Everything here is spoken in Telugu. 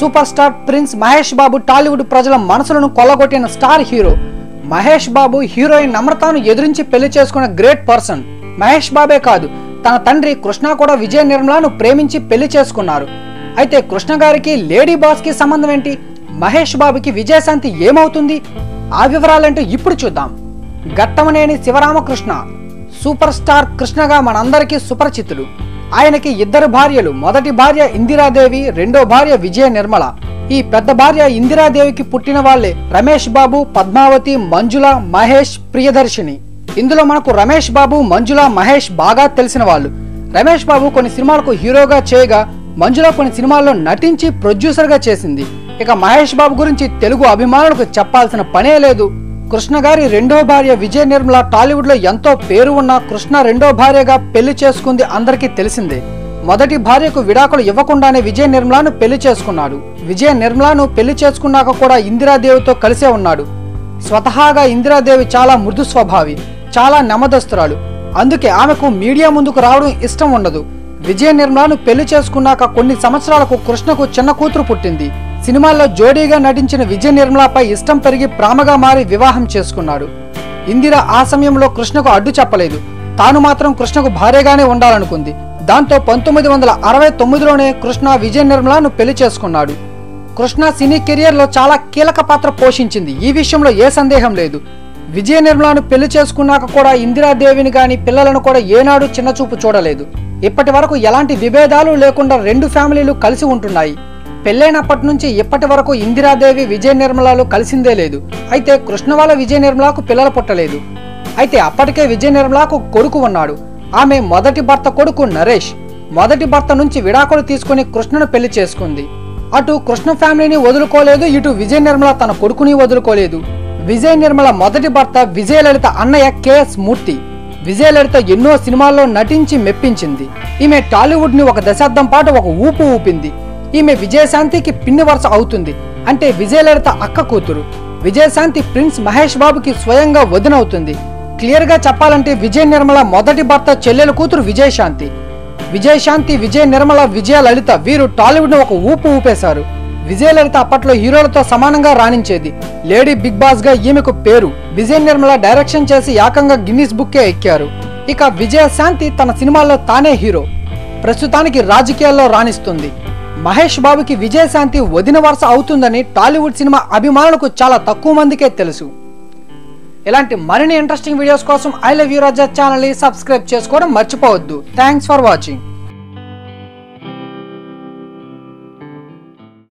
Super star prince Mahesh Babu Tollywood ప్రజల మనసులను కొల్లగొట్టిన star hero. Mahesh Babu heroine నమ్రతను ఎదురించి పెళ్ళి చేసుకున్న గ్రేట్ పర్సన్. మహేష్ బాబే కాదు తన తండ్రి కృష్ణ కూడా విజయ నిర్మలను ప్రేమించి పెళ్ళి చేసుకున్నారు. అయితే కృష్ణ గారికి లేడీ బాస్కి సంబంధం ఏంటి? మహేష్ బాబుకి విజయశాంతి ఏమవుతుంది? ఆ వివరాలంటే ఇప్పుడు చూద్దాం. గట్టమనేని శివరామకృష్ణ సూపర్ స్టార్ కృష్ణగా మనందరికీ సుపరిచితులు. ఆయనకి ఇద్దరు భార్యలు. మొదటి భార్య ఇందిరాదేవి రెండో భార్య విజయ నిర్మల. ఈ పెద్ద భార్య ఇందిరాదేవికి పుట్టిన వాళ్ళే రమేష్ బాబు పద్మావతి మంజుల మహేష్ ప్రియదర్శిని. ఇందులో మనకు రమేష్ బాబు మంజుల మహేష్ బాగా తెలిసిన వాళ్ళు. రమేష్ బాబు కొన్ని సినిమాలకు హీరోగా చేయగా మంజుల కొన్ని సినిమాల్లో నటించి ప్రొడ్యూసర్గా చేసింది. ఇక మహేష్ బాబు గురించి తెలుగు అభిమానులకు చెప్పాల్సిన పనే లేదు. కృష్ణ గారి రెండో భార్య విజయ నిర్మల టాలీవుడ్లో ఎంతో పేరు ఉన్న కృష్ణ రెండో భార్యగా పెళ్ళి చేసుకుంది అందరికీ తెలిసిందే. మొదటి భార్యకు విడాకులు ఇవ్వకుండానే విజయ నిర్మలను పెళ్ళి చేసుకున్నాడు. విజయ నిర్మలను పెళ్ళి చేసుకున్నాక కూడా ఇందిరాదేవితో కలిసే ఉన్నాడు. స్వతహాగా ఇందిరాదేవి చాలా మృదు స్వభావి చాలా నెమ్మదస్తురాలు అందుకే ఆమెకు మీడియా ముందుకు రావడం ఇష్టం ఉండదు. విజయ నిర్మలను పెళ్ళి చేసుకున్నాక కొన్ని సంవత్సరాలకు కృష్ణకు చిన్న కూతురు పుట్టింది. సినిమాల్లో జోడీగా నటించిన విజయ నిర్మలపై ఇష్టం పెరిగి ప్రేమగా మారి వివాహం చేసుకున్నాడు. ఇందిర ఆ సమయంలో కృష్ణకు అడ్డు చెప్పలేదు. తాను మాత్రం కృష్ణకు భార్యగానే ఉండాలనుకుంది. దాంతో పంతొమ్మిది వందల అరవై తొమ్మిదిలోనే కృష్ణ విజయ నిర్మలను పెళ్ళి చేసుకున్నాడు. కృష్ణ సినీ కెరియర్లో చాలా కీలక పాత్ర పోషించింది. ఈ విషయంలో ఏ సందేహం లేదు. విజయ నిర్మలను పెళ్ళి చేసుకున్నాక కూడా ఇందిరాదేవిని గాని పిల్లలను కూడా ఏనాడు చిన్నచూపు చూడలేదు. ఇప్పటి వరకు ఎలాంటి విభేదాలు లేకుండా రెండు ఫ్యామిలీలు కలిసి ఉంటున్నాయి. పెళ్ళైనప్పటి నుంచి ఇప్పటి వరకు ఇందిరాదేవి విజయ నిర్మలాలు కలిసిందే లేదు. అయితే కృష్ణవాల విజయ నిర్మలకు పిల్లలు పుట్టలేదు. అయితే అప్పటికే విజయ నిర్మలకు కొడుకు ఉన్నాడు. ఆమె మొదటి భర్త కొడుకు నరేష్. మొదటి భర్త నుంచి విడాకులు తీసుకుని కృష్ణను పెళ్ళి చేసుకుంది. అటు కృష్ణ ఫ్యామిలీని వదులుకోలేదు ఇటు విజయ నిర్మల తన కొడుకుని వదులుకోలేదు. విజయ నిర్మల మొదటి భర్త విజయలలిత అన్నయ్య కెఎస్ మూర్తి. విజయలలిత ఎన్నో సినిమాల్లో నటించి మెప్పించింది. ఈమె టాలీవుడ్ని ఒక దశాబ్దం పాటు ఒక ఊపు ఊపింది. ఈమె విజయశాంతికి పిన్ని వరుస అవుతుంది. అంటే విజయలలిత అక్క కూతురు. విజయశాంతి ప్రిన్స్ మహేష్ బాబుకి స్వయంగా వదినవుతుంది క్లియర్గా చెప్పాలంటే విజయ నిర్మల మొదటి భర్త చెల్లెల కూతురు విజయశాంతి. విజయశాంతి విజయ నిర్మల విజయలలిత వీరు టాలీవుడ్ను ఒక ఊపు ఊపేశారు. విజయలలిత అప్పట్లో హీరోలతో సమానంగా రాణించేది. లేడీ బిగ్ బాస్గా ఈమెకు పేరు. విజయ నిర్మల డైరెక్షన్ చేసి ఏకంగా గిన్నిస్ బుక్కే ఎక్కారు. ఇక విజయశాంతి తన సినిమాల్లో తానే హీరో. ప్రస్తుతానికి రాజకీయాల్లో రాణిస్తుంది. మహేష్ బాబుకి విజయశాంతి వదిన వరుస అవుతుందని టాలీవుడ్ సినిమా అభిమానులకు చాలా తక్కువ మందికే తెలుసు. ఇలాంటి మరిన్ని ఇంట్రెస్టింగ్ వీడియోస్ కోసం ఐ లవ్ యూ రాజా ఛానల్ని సబ్స్క్రైబ్ చేసుకోవడం మర్చిపోవద్దు. Thanks for watching